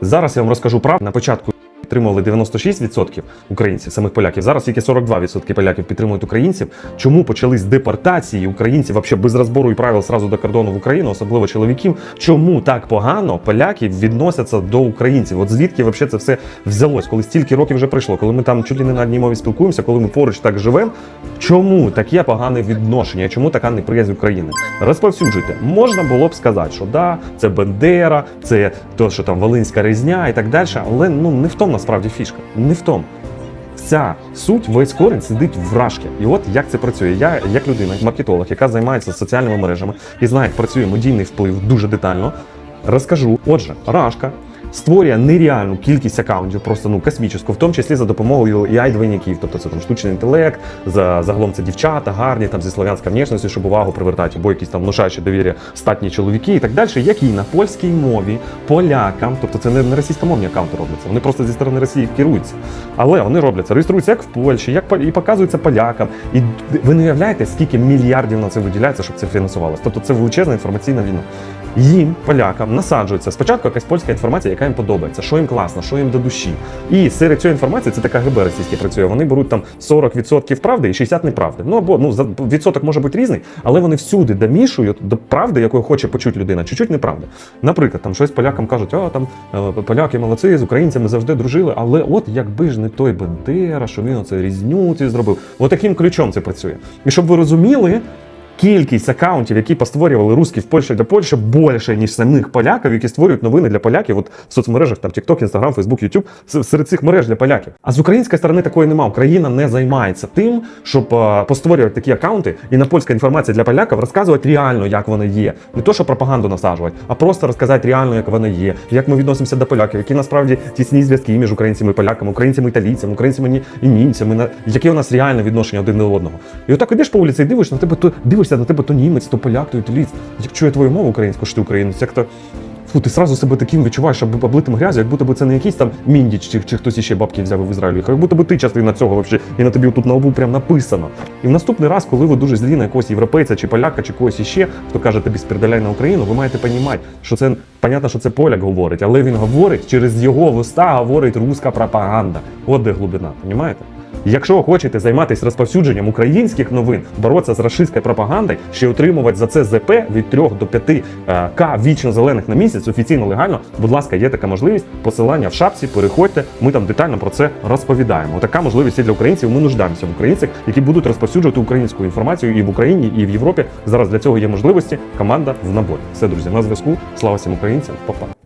Зараз я вам розкажу правду. На початку підтримували 96% українців, самих поляків. Зараз тільки 42% поляків підтримують українців. Чому почались депортації українців вообще без розбору і правил сразу до кордону в Україну, особливо чоловіків? Чому так погано поляки відносяться до українців? От звідки вообще це все взялось? Коли стільки років вже пройшло, коли ми там чуть ли не на одній мові спілкуємося, коли ми поруч так живемо. Чому таке погане відношення? Чому така неприязнь України? Розповсюджуйте. Можна було б сказати, що да, це Бендера, це то, що там Волинська різня і так далі. Але ну не в тому насправді фішка. Не в тому. Вся суть, весь корінь сидить в рашки. І от як це працює. Я, як людина, маркетолог, яка займається соціальними мережами і знає, як працює медійний вплив дуже детально, розкажу. Отже, рашка створює нереальну кількість акаунтів, просто ну космічну, в тому числі за допомогою ai двойників тобто це там штучний інтелект, за загалом це дівчата, гарні там зі слов'янська внешності, щоб увагу привертати, або якісь там внушаючі довір'я статні чоловіки і так далі, які на польській мові полякам, тобто це не, російськомовні акаунти робляться, вони просто зі сторони Росії керуються. Але вони робляться, реєструються як в Польщі, як і показуються полякам. І ви не уявляєте, скільки мільярдів на це виділяється, щоб це фінансувалося. Тобто це величезна інформаційна війна. Їм, полякам, насаджується спочатку якась польська інформація, яка їм подобається, що їм класно, що їм до душі. І серед цієї інформації це така ГБ російське працює. Вони беруть там 40% правди і 60% неправди. Ну або ну відсоток може бути різний, але вони всюди домішують до правди, якою хоче почути людина, чуть-чуть неправди. Наприклад, там щось полякам кажуть, а там е, поляки молодці, з українцями завжди дружили. Але от якби ж не той Бендера, що він оце різню зробив. От ключом це працює. І щоб ви розуміли. Кількість акаунтів, які постворювали русські в Польщі для Польщі, більше, ніж самих поляків, які створюють новини для поляків. От в соцмережах там TikTok, Instagram, Facebook, YouTube, серед цих мереж для поляків. А з української сторони такої немає. Україна не займається тим, щоб е, постворювати такі акаунти, і на польська інформація для поляків розказувати реально, як вона є. Не то, що пропаганду насаджувати, а просто розказати реально, як вона є, як ми відносимося до поляків, які насправді тісні зв'язки між українцями і поляками, українцями італійцями, українцями і німцями, яке у нас реальне відношення один до одного. І отак ідеш по вулиці і дивишся на тебе, то дивишся на тебе то німець, то поляк, то італієць. Як чує твою мову українську, що ти українець, як то. Фу, ти сразу себе таким відчуваєш, об- облитим грязю, як будто би це не якийсь там міндіч чи, чи хтось іще бабки взяв в Ізраїлі, як будто би ти частина цього вообще, і на тобі тут на лбу прям написано. І в наступний раз, коли ви дуже злі на якогось європейця чи поляка, чи когось іще, хто каже тобі спірдаляй на Україну, ви маєте розуміти, що це понятно, що це поляк говорить, але він говорить через його вуста говорить руська пропаганда. От де глибина, розумієте? Якщо хочете займатися розповсюдженням українських новин, боротися з рашистською пропагандою, ще отримувати за це ЗП від 3 до 5 е, К вічно зелених на місяць, офіційно легально, будь ласка, є така можливість. Посилання в шапці, переходьте. Ми там детально про це розповідаємо. Така можливість є для українців. Ми нуждаємося в українцях, які будуть розповсюджувати українську інформацію і в Україні, і в Європі. Зараз для цього є можливості. Команда в наборі. Все, друзі, на зв'язку. Слава всім українцям, Па-па.